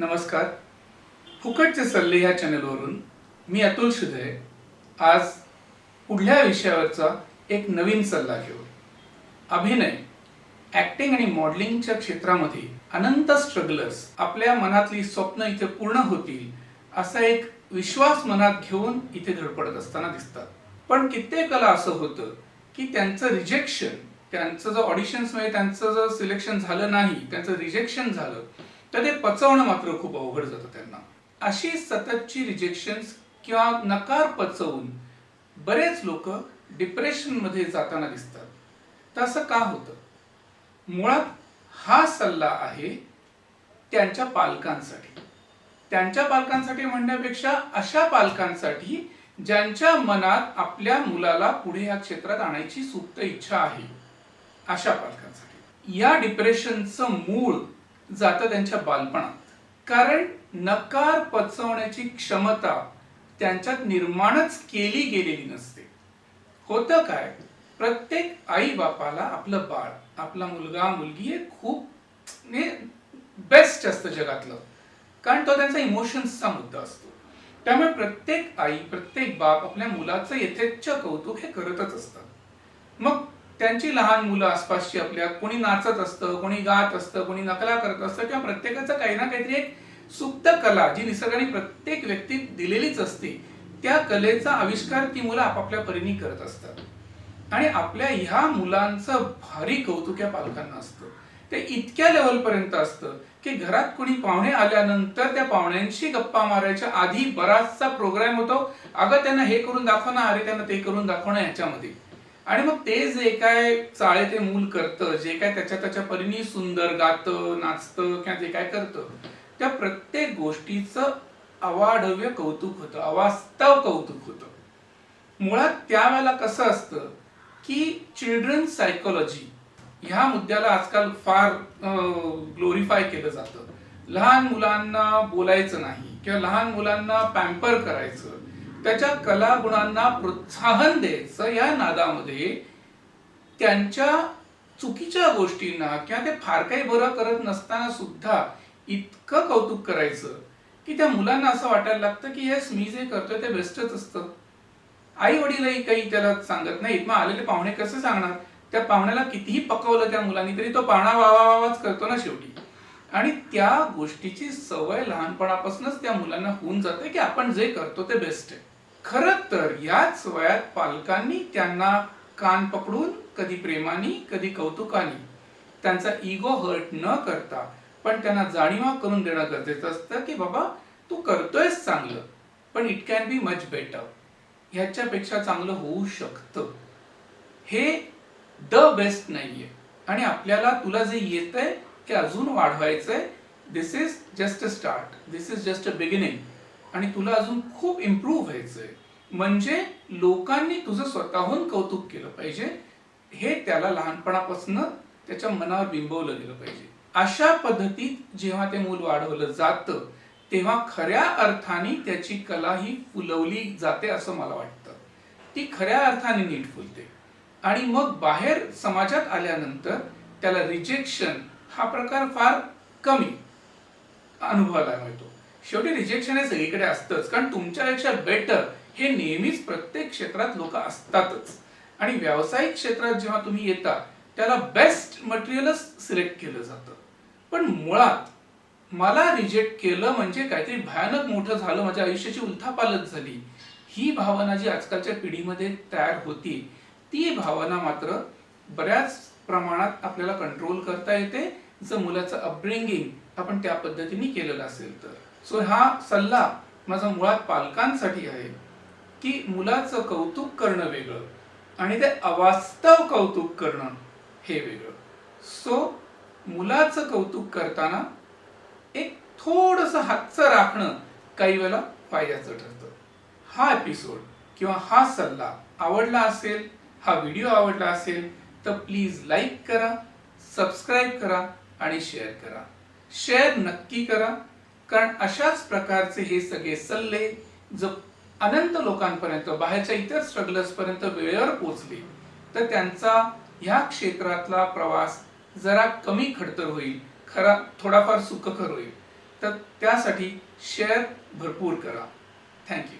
नमस्कार. फुकटचे सल्ले ह्या चॅनलवरून मी अतुल शिधे आज पुढल्या विषयावरचा एक नवीन सल्ला घेऊ. अभिनय ऍक्टिंग आणि मॉडेलिंगच्या क्षेत्रामध्ये अनंत स्ट्रगलर्स आपल्या मनातली स्वप्न इथे पूर्ण होतील असा एक विश्वास मनात घेऊन इथे धडपडत असताना दिसतात. पण कित्येकाला असं होतं की त्यांचं रिजेक्शन त्यांचं जर ऑडिशन्समध्ये म्हणजे त्यांचं जर सिलेक्शन झालं नाही त्यांचं रिजेक्शन झालं तर ते पचवणं मात्र खूप अवघड जातं त्यांना. अशी सततची रिजेक्शन्स किंवा नकार पचवून बरेच लोक डिप्रेशनमध्ये जाताना दिसतात. तर असं का होतं? मुळात हा सल्ला आहे त्यांच्या पालकांसाठी. त्यांच्या पालकांसाठी म्हणण्यापेक्षा अशा पालकांसाठी ज्यांच्या मनात आपल्या मुलाला पुढे या क्षेत्रात आणायची सुप्त इच्छा आहे अशा पालकांसाठी. या डिप्रेशनचं मूळ जातं त्यांच्या बालपणात. कारण नकार पचवण्याची क्षमता त्यांच्यात निर्माणच केली गेलेली नसते. होतं काय? प्रत्येक आई बापाला आपलं बाळ आपला मुलगा मुलगी हे खूप बेस्ट असतं जगातलं. कारण तो त्यांचा इमोशन्सचा मुद्दा असतो. त्यामुळे प्रत्येक आई प्रत्येक बाप आपल्या मुलाचं यथेच्छ कौतुक हे करतच असतात मग त्यांची लहान मुलं आसपासची आपल्या कोणी नाचत असतं कोणी गात असतं कोणी नकला करत असतं किंवा प्रत्येकाचं काही ना काहीतरी एक सुप्त कला जी निसर्गाने प्रत्येक व्यक्तीत दिलेलीच असते त्या कलेचा आविष्कार ती मुलं आपापल्या परीने करत असतात. आणि आपल्या ह्या मुलांचं भारी कौतुक या पालकांना असतं. ते इतक्या लेवलपर्यंत असतं की घरात कोणी पाहुणे आल्यानंतर त्या पाहुण्यांशी गप्पा मारायच्या आधी बराचसा प्रोग्राम होतो. अगं त्यांना हे करून दाखव ना अरे त्यांना ते करून दाखवणं ह्याच्यामध्ये आणि मग ते जे काय चाळे ते मूल करतं जे काय त्याच्या त्याच्या परीने सुंदर गातं नाचतं किंवा जे काय करतं त्या प्रत्येक गोष्टीचं अवाढव्य कौतुक होतं अवास्तव कौतुक होतं. मुळात त्यावेळेला कसं असतं की चिल्ड्रन सायकोलॉजी ह्या मुद्द्याला आजकाल फार ग्लोरीफाय केलं जातं. लहान मुलांना बोलायचं नाही किंवा लहान मुलांना पॅम्पर करायचं. त्याच्या कला गुणांना प्रोत्साहन द्यायचं या नादामध्ये त्यांच्या चुकीच्या गोष्टींना किंवा ते फार काही बरं करत नसताना सुद्धा इतकं कौतुक करायचं की त्या मुलांना असं वाटायला लागतं की येस मी जे करतोय ते बेस्टच असतं. आई वडीलही काही त्याला सांगत नाहीत. मग आलेले पाहुणे कसे सांगणार? त्या पाहुण्याला कितीही पकवलं त्या मुलांनी तरी तो पाहुणा वावा वावाच करतो ना शेवटी. आणि त्या गोष्टीची सवय लहानपणापासूनच त्या मुलांना होऊन जाते की आपण जे करतो ते बेस्ट आहे. खर तर याच वयात पालकांनी त्यांना कान पकडून कधी प्रेमाने कधी कौतुकाने त्यांचा इगो हर्ट न करता पण त्यांना जाणीवा करून देणं गरजेचं असतं की बाबा तू करतोयस चांगलं पण it can be much better ह्याच्यापेक्षा चांगलं होऊ शकतं. हे द बेस्ट नाहीये. आणि आपल्याला तुला जे येतंय ते अजून वाढवायचंय this is just a start this is just a beginning आणि तुला अजून खूप इम्प्रूव्ह व्हायचंय. म्हणजे लोकांनी तुझं स्वतःहून कौतुक केलं पाहिजे. हे त्याला लहानपणापासून त्याच्या मनावर बिंबवलं गेलं पाहिजे. अशा पद्धतीत जेव्हा ते मूल वाढवलं जातं तेव्हा खऱ्या अर्थाने त्याची कला ही फुलवली जाते असं मला वाटतं. ती खऱ्या अर्थाने नीट फुलते. आणि मग बाहेर समाजात आल्यानंतर त्याला रिजेक्शन हा प्रकार फार कमी अनुभवाला मिळतो. शेवटी रिजेक्शन हे सगळीकडे असतंच. कारण तुमच्यापेक्षा बेटर हे नेहमीच प्रत्येक क्षेत्रात लोक असतातच. आणि व्यावसायिक क्षेत्रात जेव्हा तुम्ही येता त्याला बेस्ट मटेरियलच सिलेक्ट केलं जातं. पण मुळात मला रिजेक्ट केलं म्हणजे काहीतरी भयानक मोठं झालं माझ्या आयुष्याची उलथापालत झाली. ही भावना जी आजकालच्या पिढीमध्ये तयार होती ती भावना मात्र बऱ्याच प्रमाणात आपल्याला कंट्रोल करता येते. जर मुलाचं अपब्रिंगिंग आपण त्या पद्धतीने केलेलं असेल तर. सो हा सल्ला माझा मुळात पालकांसाठी आहे की मुलाचं कौतुक करणं वेगळं आणि ते अवास्तव कौतुक करणं हे वेगळं. सो मुलाचं कौतुक करताना एक थोडस हातचं राखणं काही वेळेला फायद्याचं ठरतं. हा एपिसोड किंवा हा सल्ला आवडला असेल हा व्हिडिओ आवडला असेल तर प्लीज लाईक करा सबस्क्राईब करा आणि शेअर करा. शेअर नक्की करा कारण अशाच प्रकारचे हे सगळे सल्ले जर अनंत लोकांपर्यंत बाहेरच्या इतर स्ट्रगलर्सपर्यंत वेळेवर पोचले तर त्यांचा ह्या क्षेत्रातला प्रवास जरा कमी खडतर होईल खरा थोडाफार सुखकर होईल. तर त्यासाठी शेअर भरपूर करा. थँक्यू